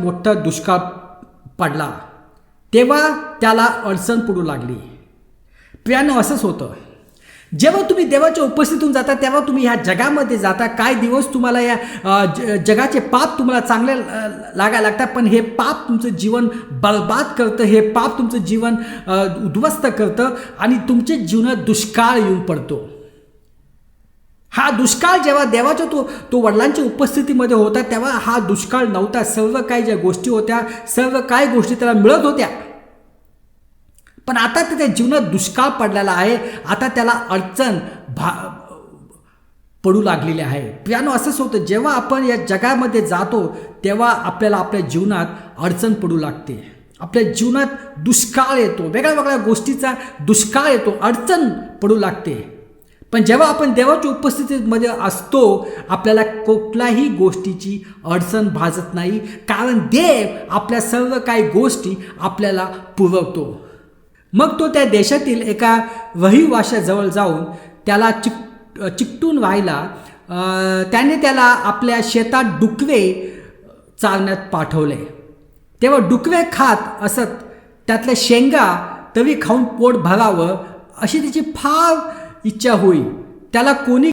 मोठा दुष्काळ पडला तेव्हा त्याला अडचण पडू लागली. प्रियानं असंच होतं. जेव्हा तुम्ही देवाच्या उपस्थितीतून जाता तेव्हा तुम्ही ह्या जगामध्ये जाता. काय दिवस तुम्हाला या ज- जगाचे पाप तुम्हाला चांगले लागायला लागतात पण हे पाप तुमचं जीवन बरबाद करतं हे पाप तुमचं जीवन उद्ध्वस्त करतं आणि तुमच्या जीवनात दुष्काळ येऊन पडतो. हा दुष्काळ जेव्हा देवाच्या तो तो वडिलांच्या उपस्थितीमध्ये होता तेव्हा हा दुष्काळ नव्हता. सर्व काही ज्या गोष्टी होत्या सर्व काही गोष्टी त्याला मिळत होत्या. पण आता त्याच्या जीवनात दुष्काळ पडलेला आहे. आता त्याला अडचण भा पडू लागलेली आहे. पियानो असंच होतं. जेव्हा आपण या जगामध्ये जातो तेव्हा आपल्याला आपल्या जीवनात अडचण पडू लागते. आपल्या जीवनात दुष्काळ येतो. वेगळ्या वेगळ्या गोष्टीचा दुष्काळ येतो. अडचण पडू लागते. पण जेव्हा आपण देवाच्या उपस्थितीमध्ये असतो आपल्याला कुठल्याही गोष्टीची अडचण भाजत नाही. कारण देव आपल्या सर्व काही गोष्टी आपल्याला पुरवतो. मग तो त्या देशातील एका रहिवाशाजवळ जाऊन त्याला चिक चिकटून व्हायला त्याने त्याला आपल्या शेतात डुकवे चालण्यात पाठवले. तेव्हा डुकवे खात असत त्यातल्या शेंगा तरी खाऊन पोट भरावं अशी त्याची फार इच्छा होई. त्याला कोणी